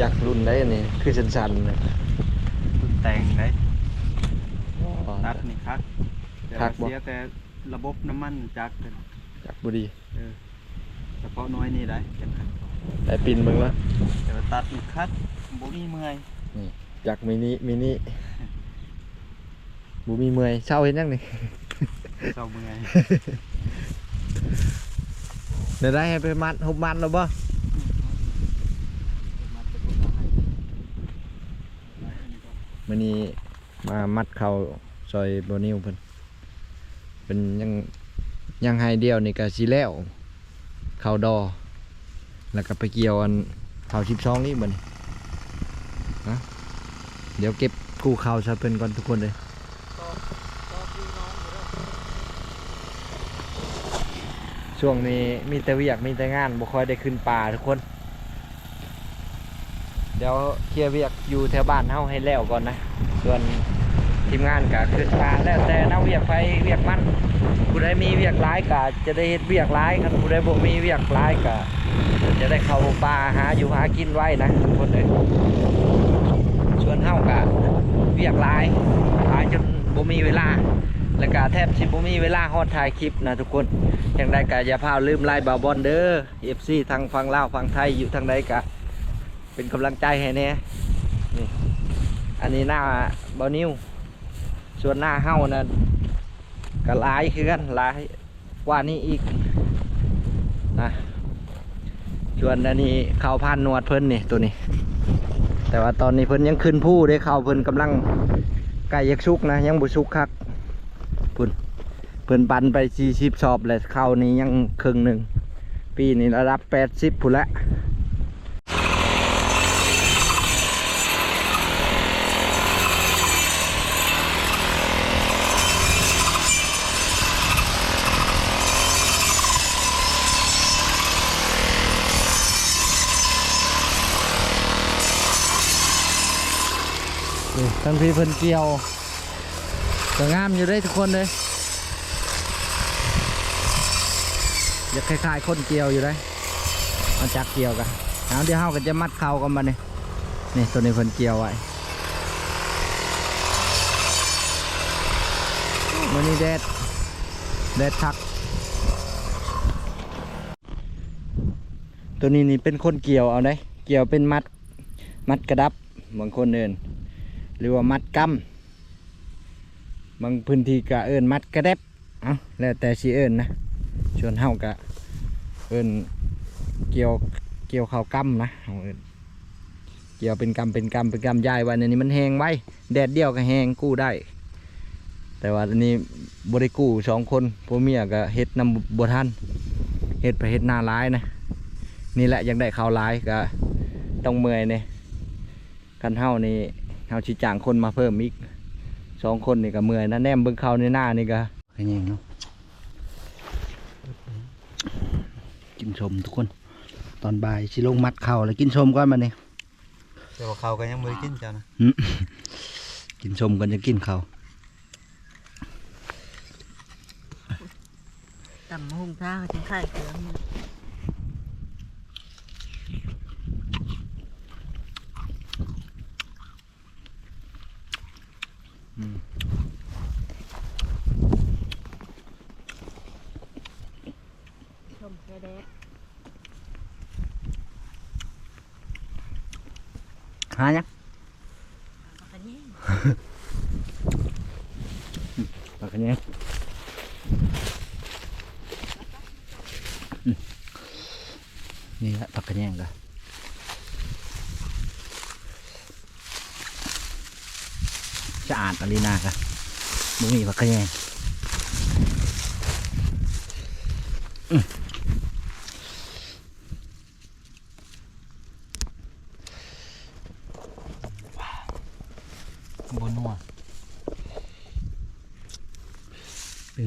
จากรุ่นได้อันนี้คือชันๆนะคุณแต่งได้ตัดนี่คักแต่คักบ่ เสียแต่ระบบน้ำมันจักรเด้อจากบุรีเออเฉพาะน้อยนี่ได้จังคักแต่ปินเบิ่งแล้วแต่ว่าตัดนี่คักบ่มีเมื่อยจากมินิมินิบูมีเมื่อยเช่าเห็นยังนี่เศร้าเมื่อย เดี๋ยวได้ให้ไปมัดหุบมันแล้วบ่ มื้อนี้มามัดเขาซอยโบนิวเพิ่นเป็นยังยังให้เดียวนี่ก็สิแล้วเขาดอ แล้วก็ไปเกี่ยวอันเข่า12นี่เหมือนนะเดี๋ยวเก็บกู้เขาซะเพิ่นก่อนทุกคนเลยช่วงนี้มีแต่เวียกมีแต่งานบ่ค่อยได้ขึ้นป่าทุกคน ดี๋ยวเคลียร์เวียกอยู่แถวบ้านเฮาให้แล้วก่อนนะ ส่วนทีมงานก็ขึ้นป่าแล้วแต่นักเวียกไปเวียกมันผู้ใดมีเวียกร้ายก็จะได้เฮ็ดเวียกร้ายครับผู้ใดบ่มีเวียกร้ายก็จะได้เข้าป่าหาอยู่หากินไว้นะทุกคนเอ้ยส่วนเฮาก็เวียกร้ายร้ายจนบ่มีเวลาแล้วก็แทบสิบ่มีเวลาฮอดถ่ายคลิปนะทุกคนอย่างใดก็อย่าพลาดลืมไลค์บาบอนเด้อ FC ทางฝั่งลาวฝั่งไทยอยู่ทางใดก็ เป็นกำลังใจให้แน่นี่อันนี้หน้าบานิวส่วนหน้าเฮานะก็ลายคือกันลายกว่านี้อีกนะส่วนอันนี้เข้าพันนวดเพิ่นนี่ตัวนี้ แต่ว่าตอนนี้เพิ่นยังขึ้นผู้ได้เข้าเพิ่นกำลังใกล้ยักชุกนะยังบ่ชุกคักพุ่นเพิ่นปันไป40สอบเลยเข้านี้ยังครึ่งหนึ่งปีนี้ระดับ80พุ่นละังพี่เพิ่นเกี่ยวก็งามอยู่ได้ทุกคนเลยอยากคล้ายๆคนเกี่ยวอยู่เลยมาจักเกี่ยวกันเอาเดี๋ยวเฮาก็จะมัดเข่ากันมาเนี่ยนี่ตัวนี้เพิ่นเกี่ยวไว้มันนี้แดดแดดทัก ตัวนี้นี่เป็นคนเกี่ยวเอาได้เกี่ยวเป็นมัดมัดกระดับบางคนเอิน หรือว่ามัดกำบางพื้นที่ก็เอินมัดกระเด็บเอาแล้วแต่สิเอินนะส่วนเฮากะเอิ้นเกี่ยวเกี่ยวข้าวกำนะเฮาเอิ้นเกี่ยวเป็นกำเป็นกำเป็นกำยายไว้ในนี้มันแห้งไว้แดดเดียวก็แห้งกู้ได้ แต่ว่าอันนี้บริกู้สองคนผัวเมียก็เฮ็ดนำบัทันเฮ็ดไปเฮ็ดหน้าร้ายนะนี่แหละยังได้ข้าวร้ายก็ต้องเมื่อยเนี่ยกันเฮานี่ เฮาชิจ้างคนมาเพิ่มอีกสองคนนี่ก็เมื่อยนะแนมเบิ่งเขาในหน้านี่ก็ขยังเนาะกินชมทุกคน ตอนบ่ายชิลงมัดเข่าแล้วกินชมก่อนมาเนี่ยแต่ว่าเขาก็ยังบ่ได้กินจ้านะ กินชมก่อนจะกินเขาวตำหุงท่าจึงไข่เกลือนี่ชมแค่แดด หายังเอาไปากกันยังอืมนี่แหละปากกันยังกันจะอ่านอารีนากันมึงมีปากกันยัง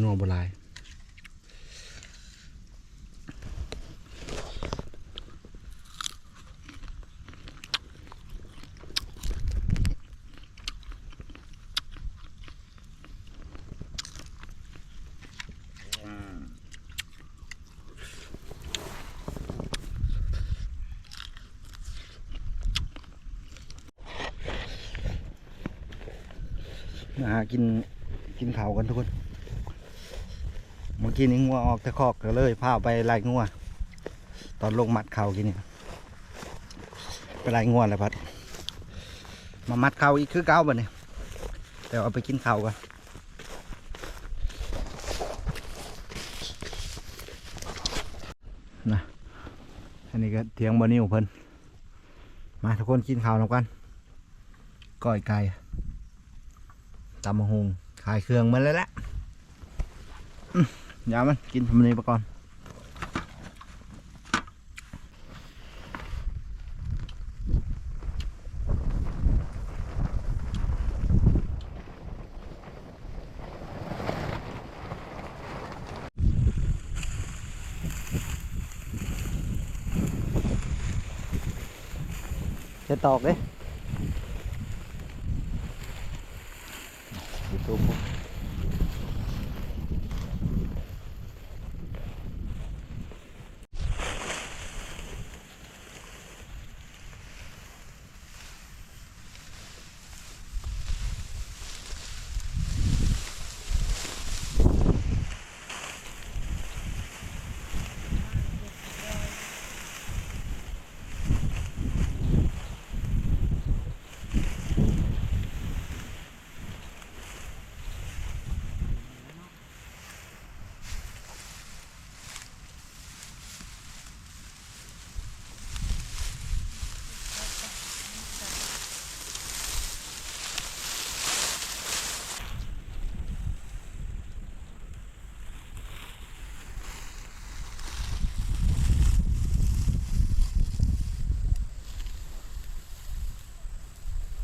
นอบลายมาหากินกินเผากันทุกคน กี้นี้งัวออกตะคอกก็เลยพาไปไล่งัวตอนลงมัดเข่ากินนี่ไปไล่งัวแล้วพัด มามัดเข่าอีกคือเก้าบ่เนี่ยแต่เอาไปกินเขากันนะอันนี้ก็เทียงบะนิวเพิ่นมาทุกคนกินข้าวนำกันก้อยไก่ตำมะฮงขายเครื่องมาแล้วแหละ ยามันกินทำนี้ไปก่อนจะตอกเลย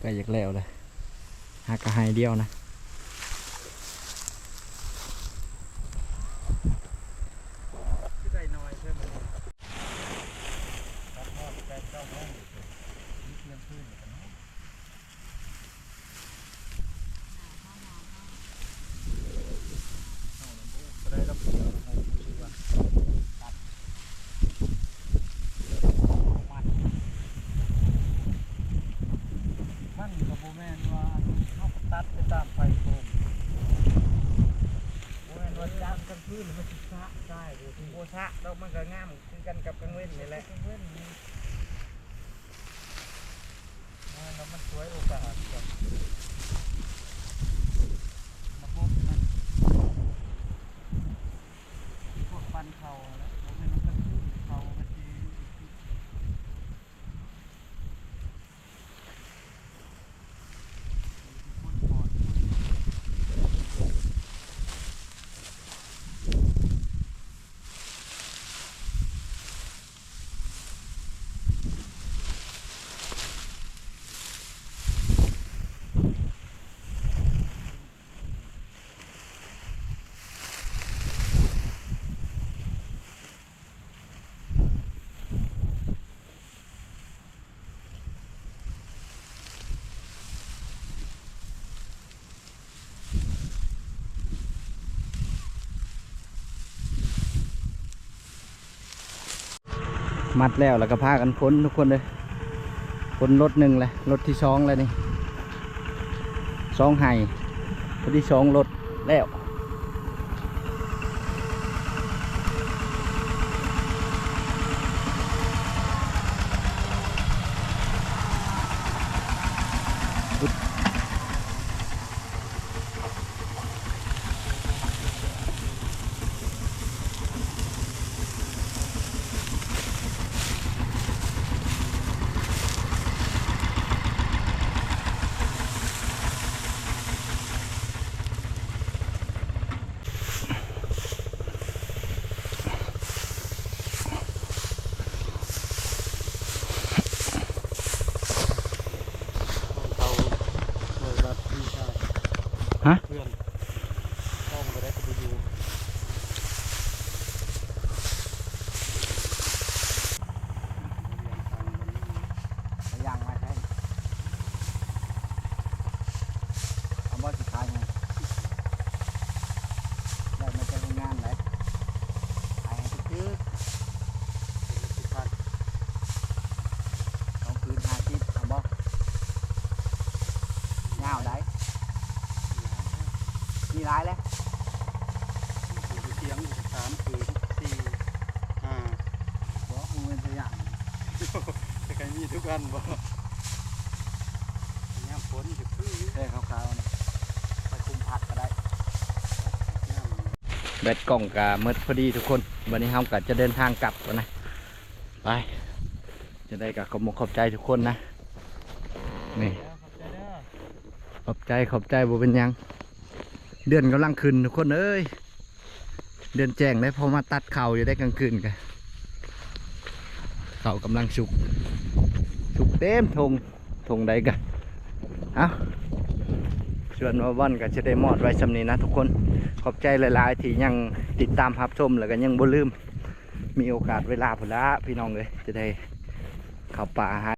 กล้อยากแล้วเลยหากระหายเดียวนะได้น้อยใช่ไหมรับมอแปดเก้าโมงนิดเงินพื้นเนาะเอาน้ำบูก็ได้รับเงินหกชื่อว่าตัดมันมันกับโบแมนว่าเขาก็ ตัดไปตามไฟโคมโบแมนว่าจ้างกันพื้นมันสิสะได้ดูที่โอชะเรามันก็งามคือกันกับกังเว้นนี่แหละเว้นนี่แล้วมันสวยโอกาสก่อนมาพบมันพวกปันเขาแล้วเราเป็นมันกันพื้นเขากะทีคนก่อน มัดแล้วแล้วก็พากันพ้นทุกคนเลยพ้นรถหนึ่งเลยรถที่สองเลยนี่สองไห้รถที่สองรถแล้วฮะ เพื่อนต้องไปได้ก็ไปอยู่ ย่างมาใช่เอาบ่สุดท้ายไงได้มาจากโรงงานไหนขายให้ทึกๆ สิพัน สองคืนห้าสิบเอาบ่ยาวได้ ย ร้ายแล้วอยู่เทียงสามคืนสี่ห้าบอกมูเป็นตัวอย่างจะใครมีทุกอันบ่เนี่ยฝนจะพื้นแค่ขาวๆนะไปคุมผักก็ได้เนี่ยแบตกล่องกะมืดพอดีทุกคน วันนี้เฮากะจะเดินทางกลับแล้วนะไปจะได้กะขอบมขอบใจทุกคนนะนี่ขอบใจขอบใจบ่เป็นหยัง เดือนกำลังขึ้นทุกคนเอ้ย เดือนแจ้งได้พอมาตัดเข่าอยู่ได้กลางคืนกันเข่ากำลังสุกสุกเต็มทงทงใดกันเอาส่วนว่าวันก็จะได้มอดไว้สำนีนะทุกคนขอบใจหลายๆ ที่ยังติดตามรับชมแล้วก็ยังบ่ลืม มีโอกาสเวลาพุ่นละพี่น้องเลยจะได้เข้าป่าหา